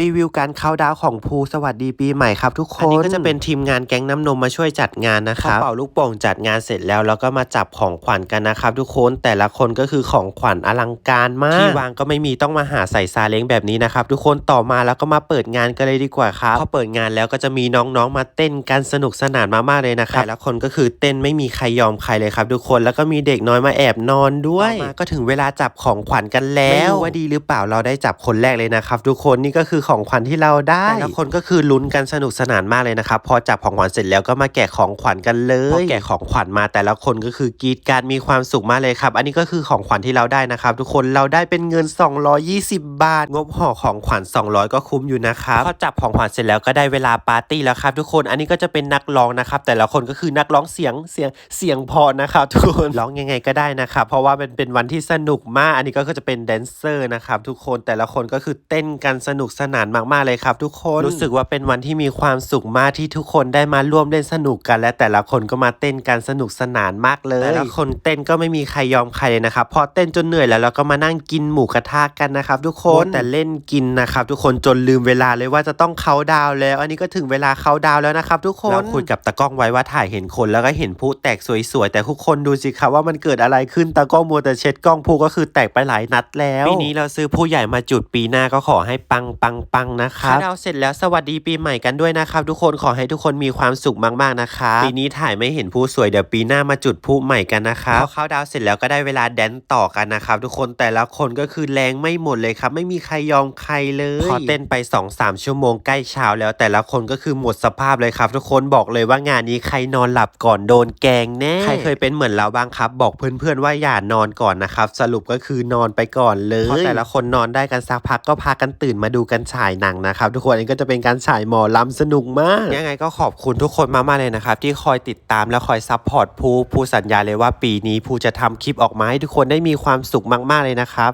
รีวิวการเข้าดาวของภูสวัสดีปีใหม่ครับทุกคน อันนี้ก็จะเป็นทีมงานแก๊งน้ำนมมาช่วยจัดงานนะครับพอเป่าลูกโป่งจัดงานเสร็จแล้วแล้วก็มาจับของขวัญกันนะครับทุกคนแต่ละคนก็คือของขวัญอลังการมากที่วางก็ไม่มีต้องมาหาใส่ซาเล้งแบบนี้นะครับทุกคนต่อมาแล้วก็มาเปิดงานกันเลยดีกว่าครับพอเปิดงานแล้วก็จะมีน้องๆมาเต้นกันสนุกสนานมากๆเลยนะครับแต่ละคนก็คือเต้นไม่มีใครยอมใครเลยครับ ทุกคนแล้วก็มีเด็กน้อยมาแอบนอนด้วยต่อมาก็ถึงเวลาจับของขวัญกันแล้วไม่รู้ว่าดีหรือเปล่าเราได้จับคนแรกเลยนะครับทุกคนนี่ก็คือของขวัญที่เราได้แต่ละคนก็คือลุ้นกันสนุกสนานมากเลยนะครับพอจับของขวัญเสร็จแล้วก็มาแกะของขวัญกันเลยพอแกะของขวัญมาแต่ละคนก็คือกรีดกรารมีความสุขมากเลยครับ อันนี้ก็คือของขวัญที่เราได้นะครับ ทุกคนเราได้เป็นเงิน 220 บาท งบห่อของขวัญ200 ก็คุ้มอยู่นะครับพอจับของขวัญเสร็จแล้วก็ได้เวลาปาร์ตี้แล้วครับ ทุกคนอันนี้ก็จะเป็นนักร้องนะครับ แต่ละคนก็คือนักร้องเสียงเสียงเสียงพอนะครับทุกคนร้องยังไงก็ได้นะครับเพราะว่าเป็นเป็นวันที่สนุกมาก อันนี้ก็จะเป็นแดนเซอร์นะครับทุกคนแต่ละคนก็คือเต้นกันสนุกสนานมากๆเลยครับ ทุกคนรู้สึกว่าเป็นวันที่มีความสุขมากที่ทุกคนได้มาร่วมเล่นสนุกกัน และแต่ละคนก็มาเต้นกันสนุกสนานมากเลยแต่ละคนเต้นก็ไม่มีใครยอมใครเลยนะครับพอเต้นจนเหนื่อยแล้วเราก็มานั่งกินหมูกระทะกันนะครับทุกคนแต่เล่นกินนะครับทุกคนจนลืมเวลาเลยว่าจะต้องเขาน์ดาวน์แล้ว อันนี้ก็ถึงเวลาเขาน์ดาวน์แล้วนะครับทุกคนเราคุยกับตากล้องไว้ว่าถ่ายเห็นคนแล้วก็เห็นผู้แตกสวยๆแต่ทุกคนดูสิครับว่ามันเกิดอะไรขึ้นตากล้องมัวแต่เช็ดกล้องผู้ก็คือแตกไปหลายนัดแล้วปีนี้เราซื้อผู้ใหญ่มาจุดปีหน้าก็ขอให้ปังปังปังนะครับเราเสร็จแล้วสวัสดีปีใหม่กันด้วยนะครับ ทุกคนขอให้ทุกคนมีความสุขมากๆนะครับปีนี้ถ่ายไม่เห็นผู้สวยเดี๋ยวปีหน้ามาจุดผู้ใหม่กันนะครับพอเข้าดาวเสร็จแล้วก็ได้เวลาแดนต่อกันนะครับทุกคนแต่ละคนก็คือแรงไม่หมดเลยครับ ไม่มีใครยอมใครเลยพอเต้นไป2-3ชั่วโมงใกล้เช้าแล้วแต่ละคนก็คือหมดสภาพเลยครับ ทุกคนบอกเลยว่างานนี้ใครนอนหลับก่อนโดนแกงแน่ใครเคยเป็นเหมือนเราบ้างครับ บอกเพื่อนๆว่าอย่านอนก่อนนะครับสรุปก็คือนอนไปก่อนเลยพอแต่ละคนนอนได้กันสักพักก็พากันตื่นมาดูกันฉายหนังนะครับทุกคนอันนี้ก็จะเป็นการฉายหมอลำสนุกมาก ยังไงก็ขอบคุณทุกคนมากๆเลยนะครับ ที่คอยติดตามและคอยซัพพอร์ตภูภูสัญญาเลยว่าปีนี้ภูจะทำคลิปออกมาให้ทุกคนได้มีความสุขมากๆเลยนะครับ